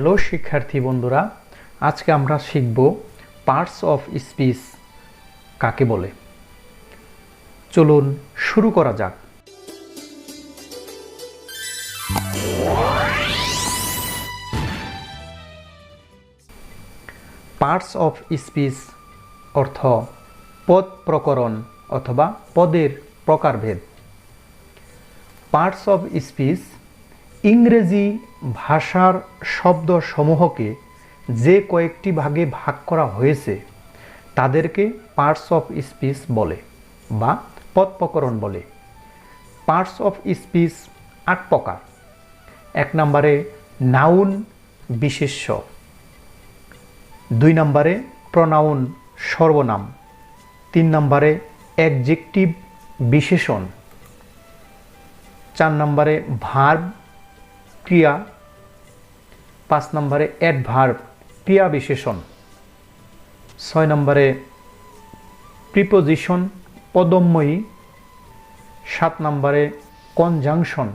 Hello, শিক্ষার্থী বন্ধুরা, আজকে আমরা শিখব পার্টস অফ স্পিচ কাকে বলে। চলুন শুরু করা যাক। পার্টস অফ স্পিচ অর্থ পদ প্রকরণ অথবা পদের প্রকারভেদ। পার্টস অফ স্পিচ ইংরেজি ভাষার শব্দসমূহকে যে কয়েকটি ভাগে ভাগ করা হয়েছে, তাদেরকে পার্টস অফ স্পিচ বলে বা পদ প্রকরণ বলে। পার্টস অফ স্পিচ আট প্রকার। এক নম্বরে নাউন বিশেষ্য। দুই নম্বরে প্রনাউন সর্বনাম। তিন নম্বরে অ্যাডজেক্টিভ বিশেষণ। চার নম্বরে ভার্ব ক্রিয়া পাঁচ নম্বরে অ্যাডভার্ব ক্রিয়া বিশেষণ। ছয় নম্বরে প্রিপোজিশন পদময়ী সাত নম্বরে কনজাংশন,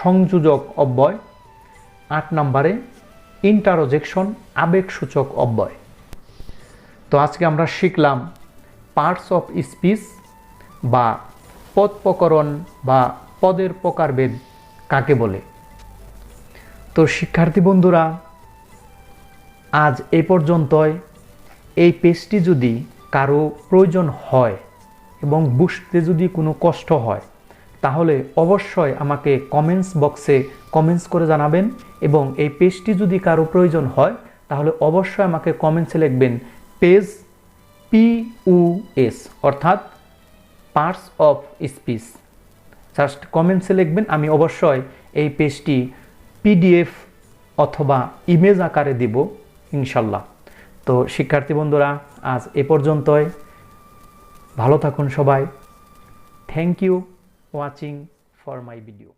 সংযোজক অব্যয়। আট নম্বরে ইন্টারোজেকশন, আবেগসূচক অব্যয়। তো আজকে আমরা শিখলাম পার্টস অফ স্পিচ বা পদ প্রকরণ বা পদের প্রকারভেদ কাকে বলে। তো শিক্ষার্থী বন্ধুরা, আজ এ পর্যন্তই। এই পেজটি যদি কারও প্রয়োজন হয় এবং বুঝতে যদি কোনো কষ্ট হয়, তাহলে অবশ্যই আমাকে কমেন্টস বক্সে কমেন্টস করে জানাবেন এবং এই পেজটি যদি কারও প্রয়োজন হয়, তাহলে অবশ্যই আমাকে কমেন্টসে লিখবেন, পেজ পিউএস অর্থাৎ পার্টস অফ স্পিচ জাস্ট কমেন্টসে লিখবেন, আমি অবশ্যই এই পেজটি পিডিএফ অথবা ইমেজ আকারে দিব, ইনশাল্লাহ। তো শিক্ষার্থী বন্ধুরা, আজ এ পর্যন্তই। ভালো থাকুন সবাই। Thank you watching for my video